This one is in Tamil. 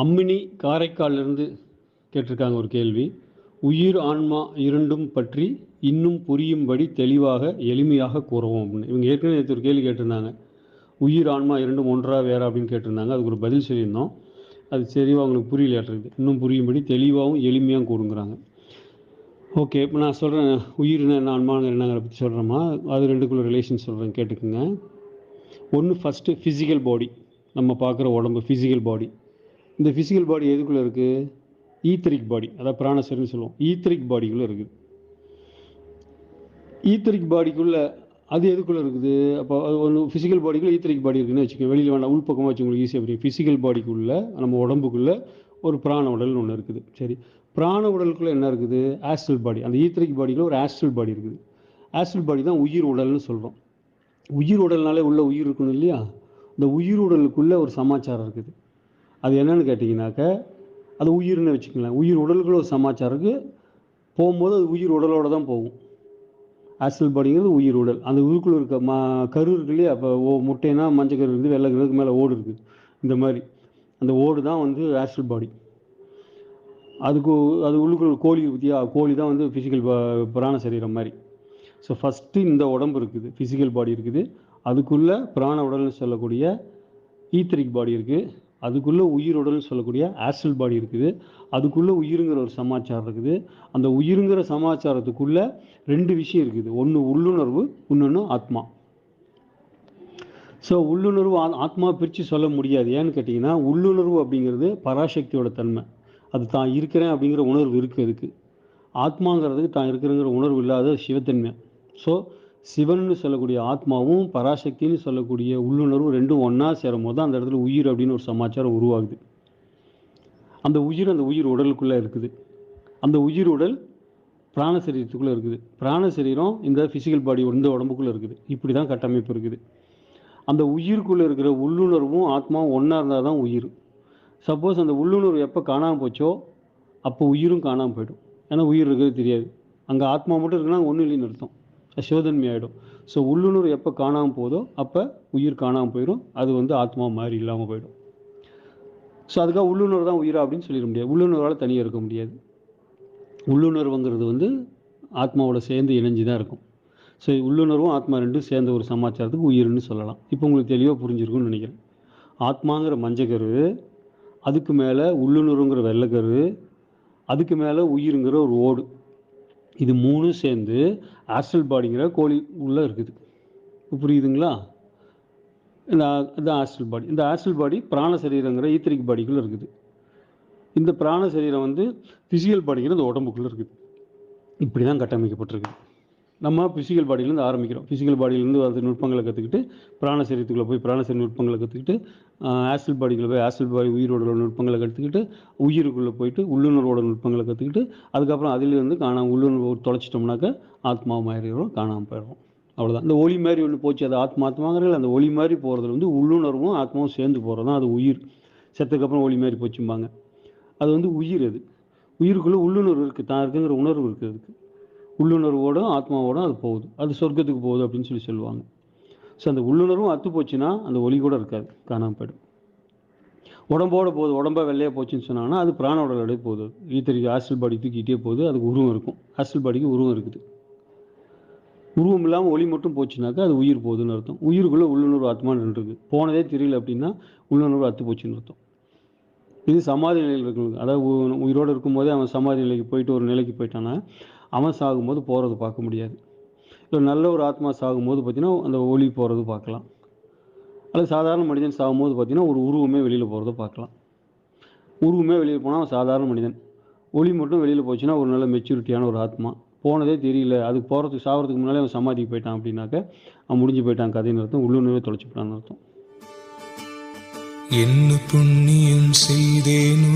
அம்மினி காரைக்காலிலிருந்து கேட்டிருக்காங்க ஒரு கேள்வி. உயிர் ஆன்மா இரண்டும் பற்றி இன்னும் புரியும்படி தெளிவாக எளிமையாக கூறவும் அப்படின்னு. இவங்க ஏற்கனவே நேற்று ஒரு கேள்வி கேட்டிருந்தாங்க. உயிர் ஆன்மா இரண்டும் ஒன்றா வேறா அப்படின்னு கேட்டிருந்தாங்க. அதுக்கு ஒரு பதில் சொல்லியிருந்தோம். அது சரிவா அவங்களுக்கு புரியலையாட்டிருக்கு. இன்னும் புரியும்படி தெளிவாகவும் எளிமையாக கூறுங்கிறாங்க. ஓகே இப்போ நான் சொல்கிறேன் உயிர்னா என்ன ஆன்மான என்னங்கிற பற்றி சொல்கிறோமா அது ரெண்டுக்குள்ள ரிலேஷன் சொல்கிறேன் கேட்டுக்குங்க. ஒன்று ஃபஸ்ட்டு ஃபிசிக்கல் பாடி நம்ம பார்க்குற உடம்பு ஃபிசிக்கல் பாடி இந்த ஃபிசிக்கல் பாடி எதுக்குள்ளே இருக்குது ஈத்தரிக் பாடி அதாவது பிராணசரின்னு சொல்லுவோம். ஈத்தரிக் பாடிக்குள்ளே இருக்குது ஈத்தரிக் பாடிக்குள்ளே அது எதுக்குள்ளே இருக்குது? அப்போ அது ஒன்று ஃபிசிக்கல் பாடிக்குள்ளே ஈத்தரிக் பாடி இருக்குன்னு வச்சுக்கோங்க. வெளியில் வேணாம் உள்பக்கமாக வச்சு உங்களுக்கு ஈஸியாக புரியும். ஃபிசிக்கல் பாடிக்குள்ளே நம்ம உடம்புக்குள்ளே ஒரு பிராண உடல்னு ஒன்று இருக்குது. சரி. பிராண உடலுக்குள்ளே என்ன இருக்குது? ஆஸ்ட்ரல் பாடி அந்த ஈத்தரிக் பாடிக்குள்ளே ஒரு ஆஸ்ட்ரல் பாடி இருக்குது. ஆஸ்ட்ரல் பாடி தான் உயிர் உடல்னு சொல்கிறோம் உயிர் உடல்னாலே உள்ள உயிர் இருக்கணும் இல்லையா? இந்த உயிர் உடலுக்குள்ளே ஒரு சமாச்சாரம் இருக்குது. அது என்னன்னு கேட்டிங்கனாக்க அது உயிர்னு வச்சுக்கலாம் உயிர் உடலுக்குள்ள ஒரு சமாச்சாரம் இருக்குது போகும்போது அது உயிர் உடலோட தான் போகும். ஆஸ்டல் பாடிங்கிறது உயிர் உடல். அந்த உயிருக்குள்ள இருக்க மா கரு இருக்கு இல்லையா? அப்போ ஓ முட்டைனா மஞ்சள் கரு இருக்குது வெள்ளை கருக்கு மேலே ஓடு இருக்குது இந்த மாதிரி. அந்த ஓடு தான் வந்து ஆஸ்டல் பாடி அதுக்கு அது உள்ளுக்குள்ள கோழி பற்றியா கோழி தான் வந்து ஃபிசிக்கல் பிராண சரீரம் மாதிரி. ஸோ ஃபஸ்ட்டு இந்த உடம்பு இருக்குது. ஃபிசிக்கல் பாடி இருக்குது. அதுக்குள்ளே பிராண உடல்னு சொல்லக்கூடிய ஈத்தரிக் பாடி இருக்குது அதுக்குள்ளே உயிர் சொல்லக்கூடிய ஆஸ்ட்ரல் பாடி இருக்குது. அதுக்குள்ளே உயிருங்கிற ஒரு சமாச்சாரம் இருக்குது. அந்த உயிருங்கிற சமாச்சாரத்துக்குள்ளே ரெண்டு விஷயம் இருக்குது. ஒன்று உள்ளுணர்வு இன்னொன்று ஆத்மா. ஸோ உள்ளுணர்வு ஆத்மா பிரித்து சொல்ல முடியாது. ஏன்னு கேட்டிங்கன்னா உள்ளுணர்வு அப்படிங்கிறது பராசக்தியோட தன்மை. அது தான் இருக்கிறேன் அப்படிங்கிற உணர்வு இருக்குது அதுக்கு. ஆத்மாங்கிறதுக்கு தான் இருக்கிறேங்கிற உணர்வு இல்லாத சிவத்தன்மை. ஸோ சிவன்னு சொல்லக்கூடிய ஆத்மாவும் பராசக்தின்னு சொல்லக்கூடிய உள்ளுணர்வும் ரெண்டும் ஒன்றா சேரும் போது தான் அந்த இடத்துல உயிர் அப்படின்னு ஒரு சமாச்சாரம் உருவாகுது. அந்த உயிர் அந்த உயிர் உடலுக்குள்ளே இருக்குது. அந்த உயிர் உடல் பிராண சரீரத்துக்குள்ளே இருக்குது. பிராண சரீரம் இந்த ஃபிசிக்கல் பாடி இந்த உடம்புக்குள்ளே இருக்குது. இப்படி தான் கட்டமைப்பு இருக்குது. அந்த உயிருக்குள்ளே இருக்கிற உள்ளுணர்வும் ஆத்மாவும் ஒன்றா இருந்தால் தான் உயிர். சப்போஸ் அந்த உள்ளுணர்வு எப்போ காணாமல் போச்சோ அப்போ உயிரும் காணாமல் போயிடும். ஏன்னா உயிர் இருக்கிறது தெரியாது. அங்கே ஆத்மா மட்டும் இருக்குன்னா ஒன்றும் இல்லைன்னு அர்த்தம். அசோதன்மை ஆகிடும் ஸோ உள்ளுணர்வு எப்போ காணாமல் போதோ அப்போ உயிர் காணாமல் போயிடும் அது வந்து ஆத்மா மாதிரி இல்லாமல் போயிடும். ஸோ அதுக்காக உள்ளுணர்வு தான் உயிரா அப்படின்னு சொல்லிட முடியாது. உள்ளுணர்வால் தனியாக இருக்க முடியாது. உள்ளுணர்வுங்கிறது வந்து ஆத்மாவோட சேர்ந்து இணைஞ்சு தான் இருக்கும். ஸோ உள்ளுணர்வும் ஆத்மா ரெண்டும் சேர்ந்த ஒரு சமாச்சாரத்துக்கு உயிர்னு சொல்லலாம். இப்போ உங்களுக்கு தெளிவாக புரிஞ்சிருக்கும்னு நினைக்கிறேன். ஆத்மாங்கிற மஞ்சக்கரு அதுக்கு மேலே உள்ளுணர்வுங்கிற வெள்ளைக்கரு அதுக்கு மேலே உயிருங்கிற ஒரு ஓடு. இது மூணும் சேர்ந்து ஆஸ்ட்ரல் பாடிங்கிற கோழி உள்ளே இருக்குது. புரியுதுங்களா? இந்த இந்த ஆஸ்ட்ரல் பாடி இந்த ஆஸ்ட்ரல் பாடி பிராண சரீரங்கிற ஈத்திரிக் பாடிக்குள்ளே இருக்குது. இந்த பிராண சரீரம் வந்து ஃபிசிக்கல் பாடிங்கிற இந்த உடம்புக்குள்ளே இருக்குது. இப்படி தான் கட்டமைக்கப்பட்டிருக்குது. நம்ம ஃபிசிக்கல் பாடியிலேருந்து ஆரம்பிக்கிறோம். ஃபிசிக்கல் பாடியிலேருந்து அது நுட்பங்களை கற்றுக்கிட்டு பிராணசரீரத்துக்குள்ளே போய் பிராணசரி நுட்பங்களை கற்றுக்கிட்டு ஆஸ்டல் பாடிக்குள்ளே போய் ஆசில் பாடி உயிரோட நுட்பங்களை கற்றுக்கிட்டு உயிருக்குள்ளே போயிட்டு உள்ளுணர்வோட நுட்பங்களை கற்றுக்கிட்டு அதுக்கப்புறம் அதிலிருந்து காணாமல் உள்ளுணர்வு தொலைச்சிட்டோம்னாக்க ஆத்மா மாறிடுறோம் காணாமல் போயிடுறோம். அவ்வளோதான் இந்த ஒளி மாதிரி ஒன்று போச்சு அது ஆத்மா ஆத்மாங்கிறீங்களா அந்த ஒளி மாதிரி போகிறதுல வந்து உள்ளுணர்வும் ஆத்மாவும் சேர்ந்து போகிறது தான் அது உயிர். செத்ததுக்கப்புறம் ஒளி மாதிரி போச்சும்பாங்க. அது வந்து உயிர் அது. உயிருக்குள்ளே உள்ளுணர்வு இருக்குது தான் இருக்குங்கிற உணர்வு இருக்குது அதுக்கு. உள்ளுணர்வோடும் ஆத்மாவோடும் அது போகுது. அது சொர்க்கத்துக்கு போகுது அப்படின்னு சொல்லி சொல்லுவாங்க. ஸோ அந்த உள்ளுணர்வும் அத்து போச்சுன்னா அந்த ஒளி கூட இருக்காது காணாமல் போயிடும். உடம்போட போகுது உடம்பா வெள்ளையாக போச்சுன்னு சொன்னாங்கன்னா அது பிராண உடலோடய போகுது. ஈத்தரிக்கு ஹாஸ்டல் பாடி தூக்கிட்டே போகுது அதுக்கு உருவம் இருக்கும். ஹாஸ்டல் பாடிக்கு உருவம் இருக்குது. உருவம் இல்லாமல் ஒளி மட்டும் போச்சுனாக்கா அது உயிர் போகுதுன்னு அர்த்தம். உயிருக்குள்ளே உள்ளுணர்வு ஆத்மா நின்றுருக்கு போனதே தெரியல அப்படின்னா உள்ளுணர்வு அத்து போச்சுன்னு அர்த்தம். இது சமாதி நிலையில் இருக்கிறது அதாவது உயிரோடு இருக்கும்போதே அவன் சமாதி நிலைக்கு போயிட்டு ஒரு நிலைக்கு போயிட்டானா அவன் சாகும்போது போகிறது பார்க்க முடியாது. இல்லை நல்ல ஒரு ஆத்மா சாகும்போது பார்த்தீங்கன்னா அந்த ஒளி போகிறது பார்க்கலாம். அல்லது சாதாரண மனிதன் சாகும்போது பார்த்தீங்கன்னா ஒரு உருவமே வெளியில் போகிறத பார்க்கலாம். உருவமே வெளியில் போனால் அவன் சாதாரண மனிதன். ஒளி மட்டும் வெளியில் போச்சுன்னா ஒரு நல்ல மெச்சூரிட்டியான ஒரு ஆத்மா. போனதே தெரியல. அதுக்கு போகிறதுக்கு சாகிறதுக்கு முன்னாலே அவன் சமாதிக்கு போயிட்டான் அப்படின்னாக்க அவன் முடிஞ்சு போயிட்டான் கதைன்னு அர்த்தம். உள்ளுணர்வே தொலைச்சு போட்டான்னு அர்த்தம். என்ன புண்ணியம் செய்தேனோ